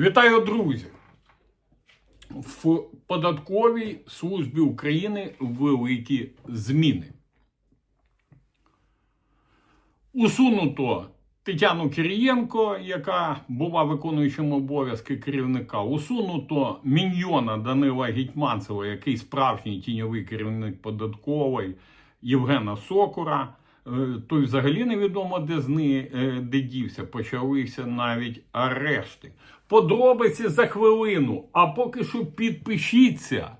Вітаю, друзі! В податковій службі України великі зміни. Усунуто Тетяну Кирієнко, яка була виконуючим обов'язки керівника. Усунуто міньйона Данила Гетьманцева, який справжній тіньовий керівник податкової Євгена Сокура. Е, Той взагалі невідомо, де зни, е, де дівся. Почалися навіть арешти. Подробиці за хвилину. А поки що підпишіться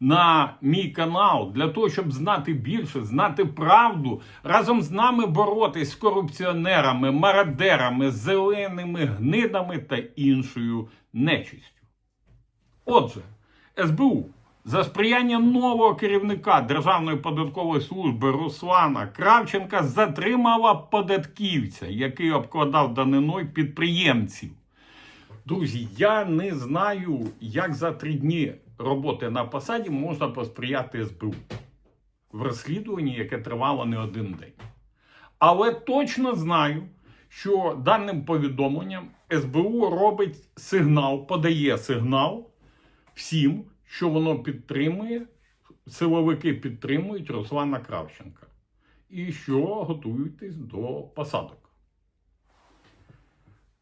на мій канал для того, щоб знати більше, знати правду, разом з нами боротись з корупціонерами, мародерами, зеленими гнидами та іншою нечистю. Отже, СБУ за сприяння нового керівника Державної податкової служби Руслана Кравченка затримала податківця, який обкладав даниною підприємців. Друзі, я не знаю, як за три дні роботи на посаді можна посприяти СБУ в розслідуванні, яке тривало не один день. Але точно знаю, що даним повідомленням СБУ робить сигнал, подає сигнал всім, що воно підтримує, силовики підтримують Руслана Кравченка. І що готуєтесь до посадок.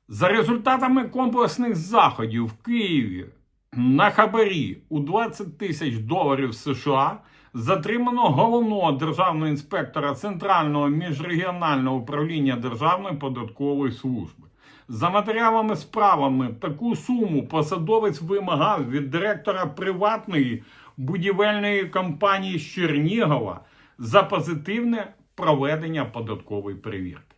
За результатами комплексних заходів в Києві на хабарі у 20 тисяч доларів США затримано головного державного інспектора Центрального міжрегіонального управління Державної податкової служби. За матеріалами справами таку суму посадовець вимагав від директора приватної будівельної компанії Чернігова за позитивне проведення податкової перевірки.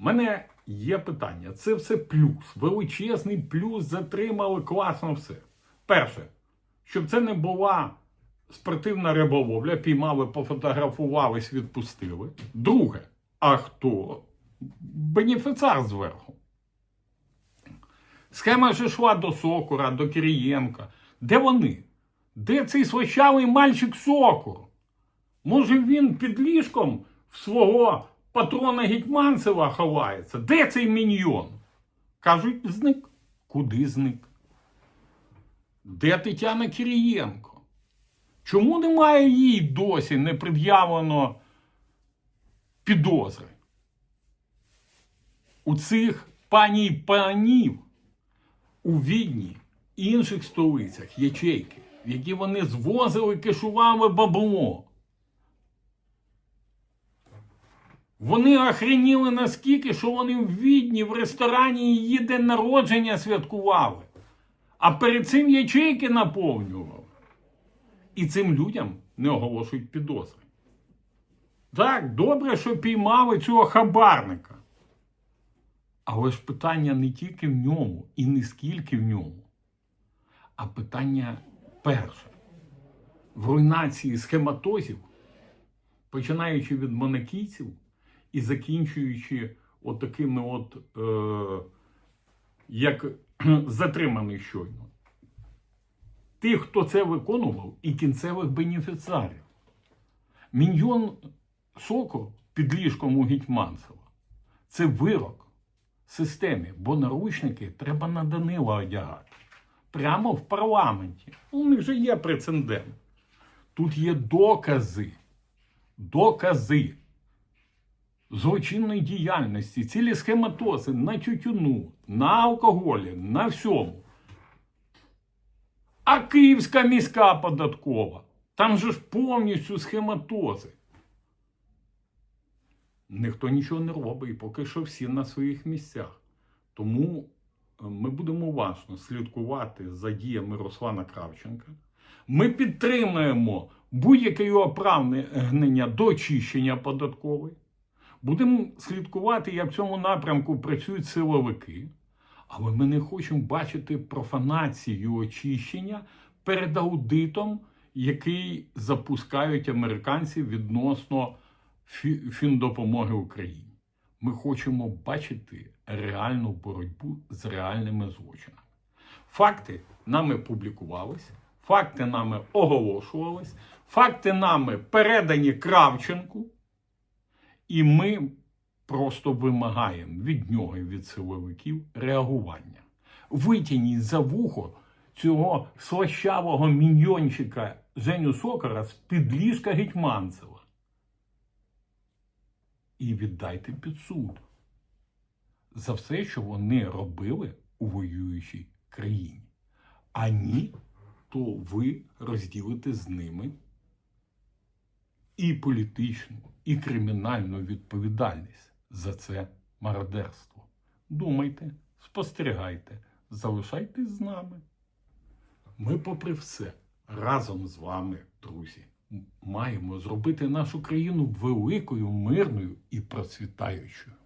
У мене є питання. Це все плюс. Величезний плюс затримали класно все. Перше, щоб це не була спортивна риболовля, піймали, пофотографувались, відпустили. Друге, а хто? Бенефіціар зверху. Схема ж йшла до Сокура, до Кирієнка. Де вони? Де цей свощавий мальчик Сокур? Може він під ліжком в свого патрона Гетьманцева ховається? Де цей міньйон? Кажуть, зник. Куди зник? Де Тетяна Кирієнко? Чому немає їй досі не пред'явлено підозри? У цих пані панів у Відні інших столицях ячейки, в які вони звозили кишували бабло. Вони охреніли наскільки, що вони в Відні в ресторані її день народження святкували. А перед цим ячейки наповнювали. І цим людям не оголошують підозри. Так, добре, що піймали цього хабарника. Але ж питання не тільки в ньому і не скільки в ньому, а питання перше. В руйнації схематозів, починаючи від монакійців і закінчуючи от от, е, як затриманий щойно. Тих, хто це виконував, і кінцевих бенефіціарів. Міньйон соку під ліжком у Гетьманцева – це вирок системі, бо наручники треба на Данила одягати. Прямо в парламенті. У них же є прецедент. Тут є докази. Докази злочинної діяльності, цілі схематози на тютюну, на алкоголі, на всьому. А Київська міська податкова. Там же ж повністю схематози. Ніхто нічого не робить, і поки що всі на своїх місцях. Тому е, ми будемо уважно слідкувати за діями Руслана Кравченка. Ми підтримуємо будь-яке його прагнення до очищення податкової. Будемо слідкувати, як в цьому напрямку працюють силовики. Але ми не хочемо бачити профанацію очищення перед аудитом, який запускають американці відносно фіндопомоги Україні. Ми хочемо бачити реальну боротьбу з реальними злочинами. Факти нами публікувалися, факти нами оголошувались, факти нами передані Кравченку, і ми просто вимагаємо від нього і від силовиків реагування. Витягніть за вухо цього слащавого міньйончика Женю Сокара з під ліжка Гетьманцева. І віддайте під суд за все, що вони робили у воюючій країні. А ні, то ви розділите з ними і політичну, і кримінальну відповідальність за це мародерство. Думайте, спостерігайте, залишайтесь з нами. Ми, попри все, разом з вами, друзі, маємо зробити нашу країну великою, мирною і процвітаючою.